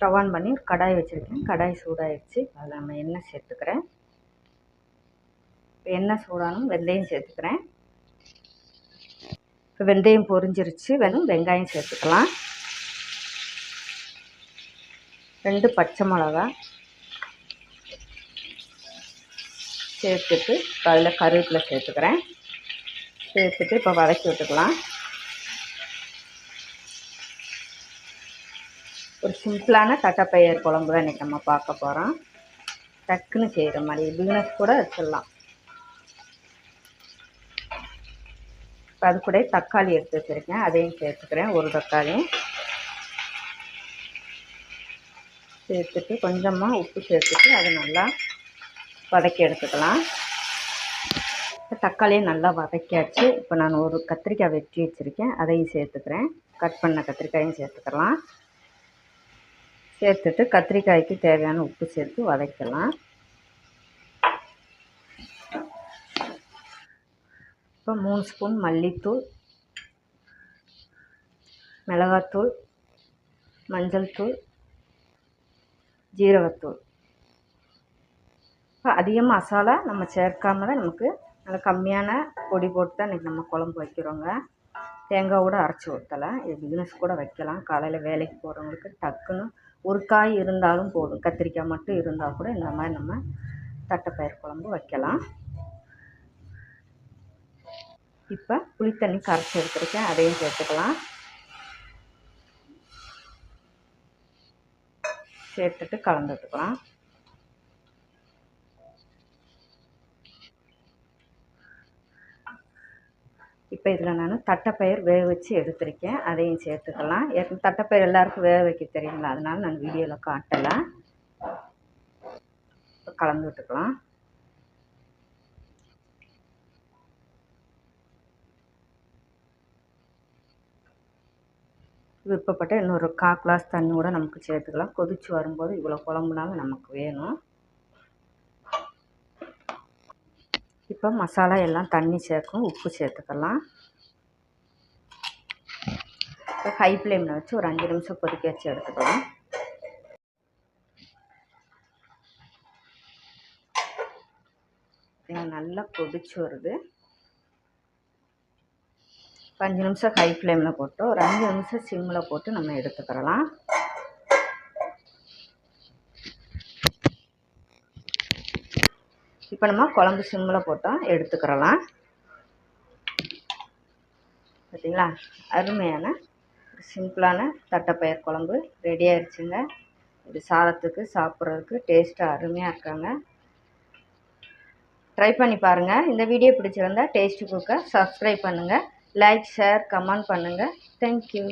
Stove on பண்ணி ஒரு கடாய் வச்சுருக்கேன். கடாய் சூடாகிடுச்சு அதில் நம்ம எண்ணெய் சேர்த்துக்கிறேன். இப்போ எண்ணெய் சூடானும் வெந்தயம் சேர்த்துக்கிறேன். இப்போ வெந்தயம் பொரிஞ்சிருச்சு. வெறும் வெங்காயம் சேர்த்துக்கலாம். ரெண்டு பச்சை மிளகா சேர்த்துட்டு அதில் கருவேப்பிலை சேர்த்துக்கிறேன். சேர்த்துட்டு இப்போ வதக்கி விட்டுக்கலாம். ஒரு சிம்பிளான தட்டைப்பயிர் குழம்பு தான் இன்றைக்கி நம்ம பார்க்க போகிறோம் டக்குன்னு செய்கிற மாதிரி பிகினஸ் கூட வச்சிடலாம். இப்போ அது கூட தக்காளி எடுத்து வச்சுருக்கேன். அதையும் சேர்த்துக்கிறேன். ஒரு தக்காளி சேர்த்துட்டு கொஞ்சமாக உப்பு சேர்த்துட்டு அதை நல்லா வதக்கி எடுத்துக்கலாம். இப்போ தக்காளியை நல்லா வதக்கியாச்சு. இப்போ நான் ஒரு கத்திரிக்காய் வெட்டி வச்சுருக்கேன். அதையும் சேர்த்துக்கிறேன். கட் பண்ண கத்திரிக்காயும் சேர்த்துக்கலாம். சேர்த்துட்டு கத்திரிக்காய்க்கு தேவையான உப்பு சேர்த்து வதக்கலாம். இப்போ மூணு ஸ்பூன் மல்லித்தூள் மிளகாத்தூள் மஞ்சள் தூள் ஜீரகத்தூள். இப்போ அதிகமாக மசாலா நம்ம சேர்க்காம தான் நமக்கு நல்லா கம்மியான பொடி போட்டு தான் இன்றைக்கி நம்ம குழம்பு வைக்கிறோங்க. தேங்காய் கூட அரைச்சி ஊற்றலை இது பிஸ்னஸ் கூட வைக்கலாம். காலையில் வேலைக்கு போகிறவங்களுக்கு டக்குன்னு ஒரு காய் இருந்தாலும் போதும். கத்திரிக்காய் மட்டும் இருந்தால் கூட இந்த மாதிரி நம்ம தட்டைப்பயிர் குழம்பு வைக்கலாம். இப்போ புளித்தண்ணி கரைச்சி எடுத்துருக்கேன். அதையும் சேர்த்துக்கலாம். சேர்த்துட்டு கலந்துட்டுக்கலாம் இப்போ இதில் நான் தட்டைப்பயிர் வேக வச்சு எடுத்திருக்கேன். அதையும் சேர்த்துக்கலாம். தட்டைப்பயிர் எல்லாருக்கும் வேக வைக்க தெரியுங்களா? அதனால நான் வீடியோவில் காட்டலை. கலந்து விட்டுக்கலாம். விருப்பப்பட்ட இன்னொரு கால் கிளாஸ் தண்ணி கூட நமக்கு சேர்த்துக்கலாம். கொதித்து வரும்போது இவ்வளோ குழம்புனாலும் நமக்கு வேணும். இப்போ மசாலா எல்லாம் தண்ணி சேர்க்கும் உப்பு சேர்த்துக்கலாம். இப்போ ஹை ஃப்ளேமில் வச்சு ஒரு அஞ்சு நிமிஷம் கொதிக்க வச்சு எடுத்துக்கலாம். நல்லா கொதிச்சு வருது. இப்போ அஞ்சு நிமிஷம் ஹை ஃப்ளேமில் போட்டு ஒரு அஞ்சு நிமிஷம் சிம்மில் போட்டு நம்ம எடுத்துக்கிறலாம் இப்போ நம்ம குழம்பு சிம்மில் போட்டோம் எடுத்துக்கிறலாம். பார்த்தீங்களா அருமையான சிம்பிளான தட்டைப்பயிர் குழம்பு ரெடி ஆயிடுச்சுங்க இது சாதத்துக்கு சாப்பிட்றதுக்கு டேஸ்ட்டாக அருமையாக இருக்காங்க. ட்ரை பண்ணி பாருங்கள் இந்த வீடியோ பிடிச்சிருந்தா டேஸ்ட்டு குக்கை சப்ஸ்கிரைப் பண்ணுங்கள் லைக் ஷேர் கமெண்ட் பண்ணுங்கள் தேங்க்யூ